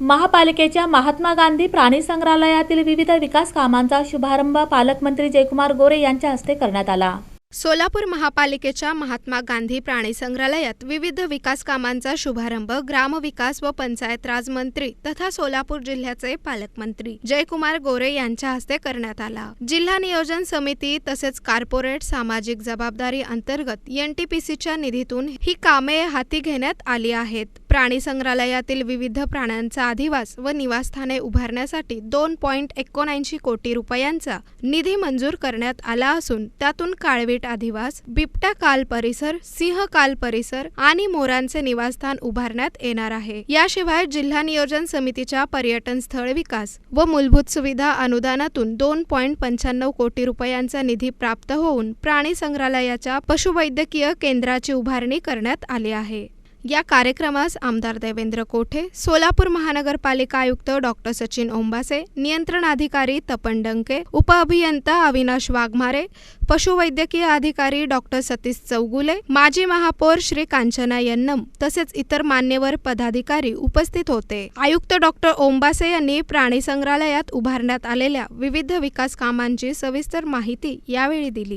महापालिकेच्या महात्मा गांधी प्राणी संग्रहालयातील विविध विकास कामांचा शुभारंभ पालकमंत्री जयकुमार गोरे यांच्या हस्ते करण्यात आला. सोलापूर महापालिकेच्या महात्मा गांधी प्राणी संग्रहालयात विविध विकास कामांचा शुभारंभ ग्रामविकास व पंचायत राज मंत्री तथा सोलापूर जिल्ह्याचे पालकमंत्री जयकुमार गोरे यांच्या हस्ते करण्यात आला. जिल्हा नियोजन समिती तसेच कार्पोरेट सामाजिक जबाबदारी अंतर्गत एनटीपीसीच्या निधीतून ही कामे हाती घेण्यात आली आहेत. प्राणी संग्रहालयातील विविध प्राण्यांचा अधिवास व निवासस्थाने उभारण्यासाठी दोन पॉइंट एकोणऐंशी कोटी रुपयांचा निधी मंजूर करण्यात आला असून त्यातून काळवीट अधिवास बिबटा काल परिसर सिंह काल परिसर आणि मोरांचे निवासस्थान उभारण्यात येणार आहे. याशिवाय जिल्हा नियोजन समितीच्या पर्यटन स्थळ विकास व मूलभूत सुविधा अनुदानातून दोन पॉईंट पंच्याण्णव कोटी रुपयांचा निधी प्राप्त होऊन प्राणी संग्रहालयाच्या पशुवैद्यकीय केंद्राची उभारणी करण्यात आली आहे. या कार्यक्रमास आमदार देवेंद्र कोठे सोलापूर महानगरपालिका आयुक्त डॉक्टर सचिन ओंबासे नियंत्रण अधिकारी तपन डंके उपअभियंता अविनाश वाघमारे पशुवैद्यकीय अधिकारी डॉक्टर सतीश चौगुले माजी महापौर श्री कांचना यन्नम तसेच इतर मान्यवर पदाधिकारी उपस्थित होते. आयुक्त डॉक्टर ओंबासे यांनी प्राणी संग्रहालयात उभारण्यात आलेल्या विविध विकास कामांची सविस्तर माहिती यावेळी दिली.